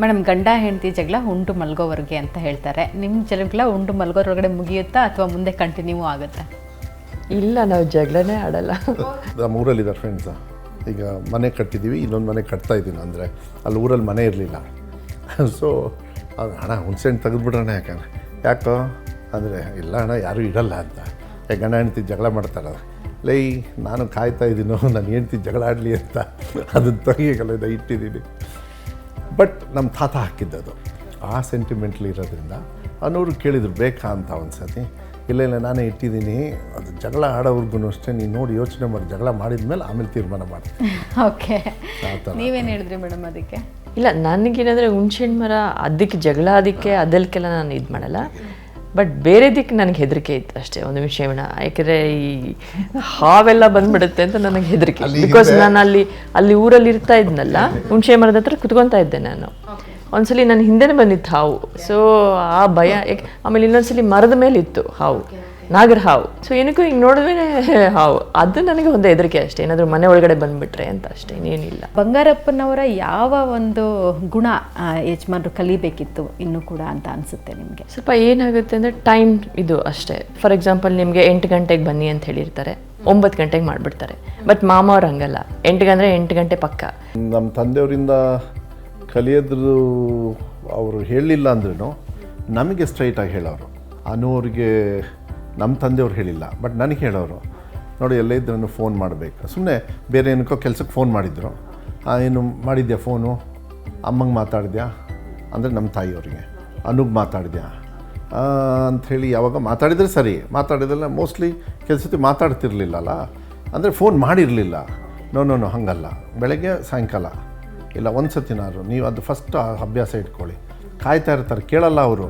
Madam ಗಂಡ ಹೆಂಡತಿ ಜಗಳ ಉಂಡು ಮಲ್ಗೋವರೆಗೆ ಅಂತ ಹೇಳ್ತಾರೆ. ನಿಮ್ಮ ಜಗಳ ಉಂಡು ಮಲ್ಗೋದ್ರೊಳಗಡೆ ಮುಗಿಯುತ್ತಾ ಅಥವಾ ಮುಂದೆ ಕಂಟಿನ್ಯೂ ಆಗುತ್ತೆ? ಇಲ್ಲ ನಾವು ಜಗಳನೇ ಆಡಲ್ಲ. ನಮ್ಮ ಊರಲ್ಲಿದ್ದಾರೆ ಫ್ರೆಂಡ್ಸ ಈಗ ಮನೆ ಕಟ್ಟಿದ್ದೀವಿ ಇನ್ನೊಂದು ಮನೆ ಕಟ್ತಾ ಇದ್ದೀನಿ. ಅಂದರೆ ಅಲ್ಲಿ ಊರಲ್ಲಿ ಮನೆ ಇರಲಿಲ್ಲ. ಸೊ ಅದು ಹಣ ಹುಣ್ಸೆಹಣ್ಣು ತೆಗೆದುಬಿಡೋಣ ಯಾಕಂದ್ರೆ? ಯಾಕೋ? ಅಂದರೆ ಇಲ್ಲ ಹಣ ಯಾರೂ ಇರಲ್ಲ ಅಂತ. ಯಾಕೆ ಗಂಡ ಹೆಂಡ್ತಿ ಜಗಳ ಮಾಡ್ತಾರೆ. ಲೈ ನಾನು ಕಾಯ್ತಾ ಇದ್ದೀನೋ ನಾನು ಹೆಂಡ್ತಿ ಜಗಳ ಆಡಲಿ ಅಂತ. ಅದನ್ನು ತೆಗಿಯಲ್ಲ ಇಟ್ಟಿದ್ದೀನಿ. ಬಟ್ ನಮ್ಮ ತಾತ ಹಾಕಿದ್ದದು. ಆ ಸೆಂಟಿಮೆಂಟ್ಲಿ ಇರೋದ್ರಿಂದ ಅನ್ನೋರು ಕೇಳಿದ್ರು ಬೇಕಾ ಅಂತ ಒಂದು ಸತಿ ಇಲ್ಲ ಇಲ್ಲ ನಾನೇ ಇಟ್ಟಿದ್ದೀನಿ. ಅದು ಜಗಳ ಆಡೋವ್ರಿಗೂ ಅಷ್ಟೇ ನೀನು ನೋಡಿ ಯೋಚನೆ ಮಾಡಿ ಜಗಳ ಮಾಡಿದ ಮೇಲೆ ಆಮೇಲೆ ತೀರ್ಮಾನ ಮಾಡ್ತೀನಿ ಓಕೆ. ನೀವೇನು ಹೇಳಿದ್ರಿ ಮೇಡಮ್ ಅದಕ್ಕೆ? ಇಲ್ಲ ನನಗೇನಂದರೆ ಹುಣ್ಸೆಹಣ್ಣು ಮರ ಅದಕ್ಕೆ ಜಗಳ ಅದಕ್ಕೆ ಅದಕ್ಕೆಲ್ಲ ನಾನು ಇದು ಮಾಡಲ್ಲ. ಬಟ್ ಬೇರೆ ದಿಕ್ಕು ನನಗೆ ಹೆದರಿಕೆ ಇತ್ತು ಅಷ್ಟೇ ಒಂದು ವಿಷಯವನ್ನ ಯಾಕೆಂದರೆ ಈ ಹಾವೆಲ್ಲ ಬಂದ್ಬಿಡುತ್ತೆ ಅಂತ ನನಗೆ ಹೆದರಿಕೆ ಬಿಕಾಸ್ ನಾನು ಅಲ್ಲಿ ಅಲ್ಲಿ ಊರಲ್ಲಿ ಇರ್ತಾ ಇದ್ನಲ್ಲ ಹುಣಸೆ ಮರದ ಹತ್ರ ಕುತ್ಕೊತಾ ಇದ್ದೆ ನಾನು. ಒಂದ್ಸಲಿ ನನ್ನ ಹಿಂದೆನೆ ಬಂದಿತ್ತು ಹಾವು. ಸೊ ಆ ಭಯ ಯಾಕೆ ಆಮೇಲೆ ಇನ್ನೊಂದ್ಸಲಿ ಮರದ ಮೇಲೆ ಇತ್ತು ಹಾವು. ನಾಗರ ಹಾವು. ಸೊ ಏನಕ್ಕೂ ಹಿಂಗೆ ನೋಡಿದ್ರೆ ಹಾವು. ಅದು ನನಗೆ ಒಂದು ಹೆದರಿಕೆ ಅಷ್ಟೇ. ಏನಾದರೂ ಮನೆ ಒಳಗಡೆ ಬಂದುಬಿಟ್ರೆ ಅಂತ ಅಷ್ಟೇ ಇನ್ನೇನಿಲ್ಲ. ಬಂಗಾರಪ್ಪನವರ ಯಾವ ಒಂದು ಗುಣ ಯಜಮಾನರು ಕಲಿಬೇಕಿತ್ತು ಇನ್ನೂ ಕೂಡ ಅಂತ ಅನಿಸುತ್ತೆ ನಿಮಗೆ? ಸ್ವಲ್ಪ ಏನಾಗುತ್ತೆ ಅಂದರೆ ಟೈಮ್ ಇದು ಅಷ್ಟೇ. ಫಾರ್ ಎಕ್ಸಾಂಪಲ್ ನಿಮಗೆ ಎಂಟು ಗಂಟೆಗೆ ಬನ್ನಿ ಅಂತ ಹೇಳಿರ್ತಾರೆ. ಒಂಬತ್ತು ಗಂಟೆಗೆ ಮಾಡಿಬಿಡ್ತಾರೆ. ಬಟ್ ಮಾಮ ಅವ್ರು ಹಂಗಲ್ಲ. ಎಂಟು ಗಂಟೆ ಎಂಟು ಗಂಟೆ ಪಕ್ಕ. ನಮ್ಮ ತಂದೆಯವರಿಂದ ಕಲಿಯೋದು ಅವರು ಹೇಳಲಿಲ್ಲ ಅಂದ್ರೂ ನಮಗೆ ಸ್ಟ್ರೈಟಾಗಿ ಹೇಳೋರು. ಅನುವ್ರಿಗೆ ನಮ್ಮ ತಂದೆಯವ್ರು ಹೇಳಿಲ್ಲ ಬಟ್ ನನಗೆ ಹೇಳೋರು, ನೋಡಿ, ಎಲ್ಲ ಇದ್ರೂ ಫೋನ್ ಮಾಡಬೇಕು. ಸುಮ್ಮನೆ ಬೇರೆ ಏನಕ್ಕೋ ಕೆಲಸಕ್ಕೆ ಫೋನ್ ಮಾಡಿದ್ರು. ಏನು ಮಾಡಿದ್ಯಾ ಫೋನು ಅಮ್ಮಂಗೆ ಮಾತಾಡಿದ್ಯಾ? ಅಂದರೆ ನಮ್ಮ ತಾಯಿಯವ್ರಿಗೆ. ಅನುಗ್ ಮಾತಾಡಿದ್ಯಾ? ಅಂಥೇಳಿ ಯಾವಾಗ ಮಾತಾಡಿದರೆ ಸರಿ, ಮಾತಾಡಿದ್ರಲ್ಲ ಮೋಸ್ಟ್ಲಿ ಕೆಲಸತಿ ಮಾತಾಡ್ತಿರ್ಲಿಲ್ಲಲ್ಲ, ಅಂದರೆ ಫೋನ್ ಮಾಡಿರಲಿಲ್ಲ. ನೋ ನೋ ನೋ ಹಾಗಲ್ಲ. ಬೆಳಗ್ಗೆ ಸಾಯಂಕಾಲ, ಇಲ್ಲ ಒಂದು ಸತಿನಾದ್ರು ನೀವು ಅದು ಫಸ್ಟ್ ಅಭ್ಯಾಸ ಇಟ್ಕೊಳ್ಳಿ. ಕಾಯ್ತಾ ಇರ್ತಾರೆ, ಕೇಳಲ್ಲ ಅವರು.